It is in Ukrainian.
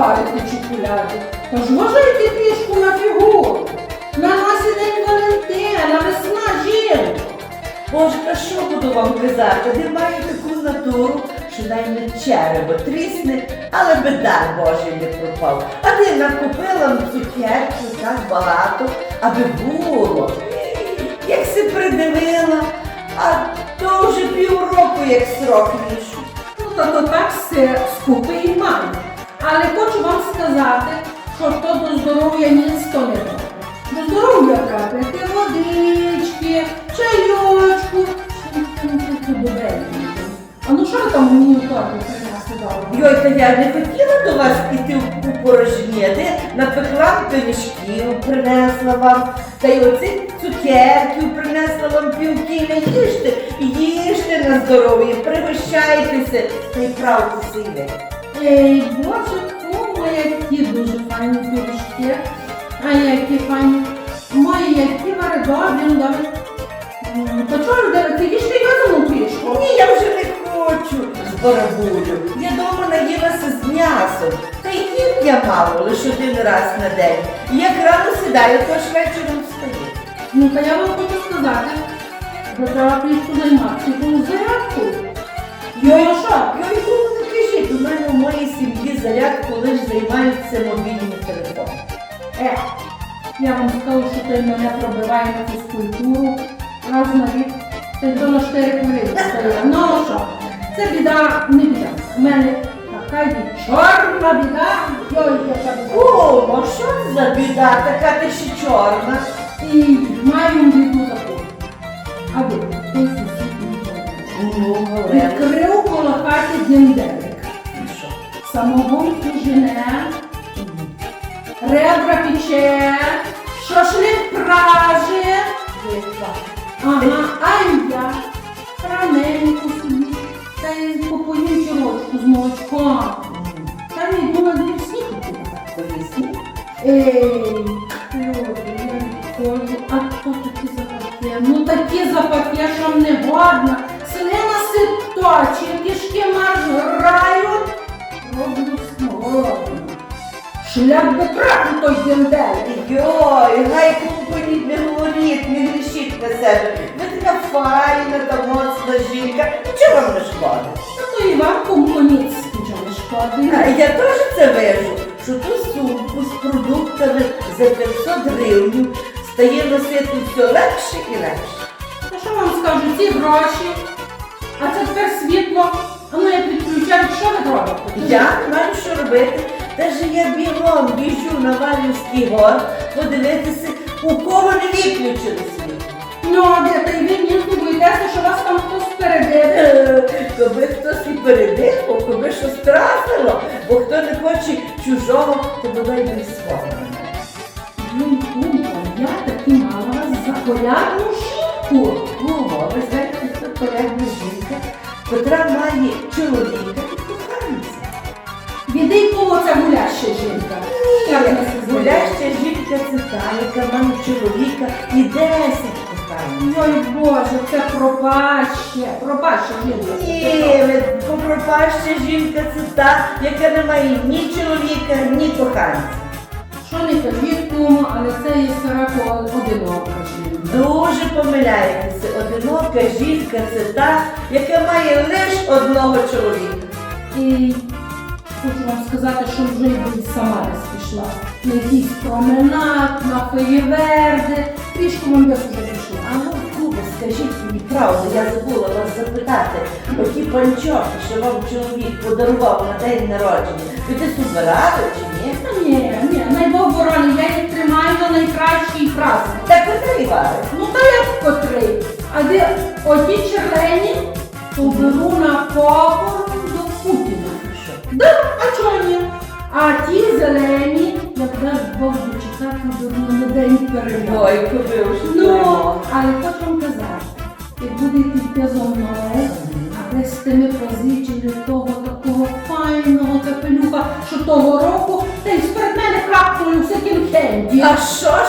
святи. Тож вважайте трішку на фігуру. На нас і день Валентина, весна жінка. Боже, та що буду вам казати? Не маю таку натуру, що навіть черево трісне, але би дар Божий не пропав. А ти накупила на цукерку так багато, аби було. Як си придивила, а то вже півроку, як срок вийшов. Ну, то, то так все скупи. Але хочу вам сказати, що то до здоров'я ніц то не добре. До здоров'я пити водички, чайочку. А ну що там мені торбі принесли? Йой, та я не хотіла до вас іти у порожнєти, напекла пиріжків, принесла вам, та й оці цукерків принесла вам півкіля. Їжте, їжте на здоров'я, пригощайтеся та й правду сиде. Ей, боже, кому які дуже файні пиріжки. А які файні. Мої, які вари добрі, ну добре. То чого ж де ти їжте йозану пиріжку? Ні, я вже не хочу з барабулю. Я дома наїлася з м'ясом. Та й їм я мало, лише один раз на день. І як рано сідаю, то ж вечором встаю. Ну, та я вам хочу сказати, що треба пиріжку займатися якусь зарядку. Йой, що? Йой, кому кажіть, у моїй сім'ї зарядку лише займаються мобільні телефони. Е, я вам скажу, що той мене пробиває на фізкультуру раз на рік. Й на 4 хвилини стає. Ну що? Це біда, не біда. У мене така й чорна біда. Йой, яка біда. О, а що це за біда, така ти ще чорна? І маю біду таку. Самогонку жене, ребра пече, шашлик праже. Ага, а я раненько собі, та й попоїм чорочку з молочком. Та й йду на двір сніг купити. Поясні? Ей, відходжу, а то такі запаки, ну такі запаки, що не годно. Селена ситочі, кишки марш грають, роблю смородину. Шлях би трапу той дендель. Йой, гай компоніть, не говоріть, не грішіть на себе. Ви така файна та моцна жінка. Нічого вам не шкодить. Та то і вам компоніць нічого не шкодить. А я теж це вижу, що ту сумку з продуктами за 500 гривень стає носити все легше і легше. Та що вам скажу, ці гроші, а це тепер світло. А ну як відключають, що ви робите? Я не маю що робити. Даже я бігом біжу на Валівський гор подивитися, у кого не виключили світ. Ну, а де та й ви мені боїтеся, що вас там хтось передив. Е, Коби хтось і передихав, коби щось трафило, бо хто не хоче чужого, то бодай би й свого. Я таки мала вас за порядну жінку. Кумо, ви знаєте, хто порядна жінка, котра має чоловіка. Віди кого ця гуляща жінка. Гуляща жінка це та, яка має чоловіка і десять коханців. Ой Боже, це пропаще, пропаща жінка. Ні, попропаща жінка це та, яка не має ні чоловіка, ні коханця. Що не кому, але це є сороко одинока жінка. Дуже помиляєтеся, одинока жінка це та, яка має лише одного чоловіка. І хочу вам сказати, що вже й сама десь пішла. На якийсь променад, на феєверди. Трішки вам десь вже пішла. А ну, Куба, скажіть мені правду, я забула вас запитати. Оті панчохи, що вам чоловік подарував на день народження, ви десь убирали чи ні? Та ні, ні, найбог борони, я їх тримаю на найкращий праздник. Так котрий варить? Ну та як котрий. А де оті червені, то беру на. Що? Да, а ті зелені, як дасть Бог беру на день перемоги. Ой, куди вже Ну, але хочу вам казати, як будете йти зо мною, а десь тими позичили того такого файного капелюха, що того року, та й сперед мене крапнули всяким хенді. А що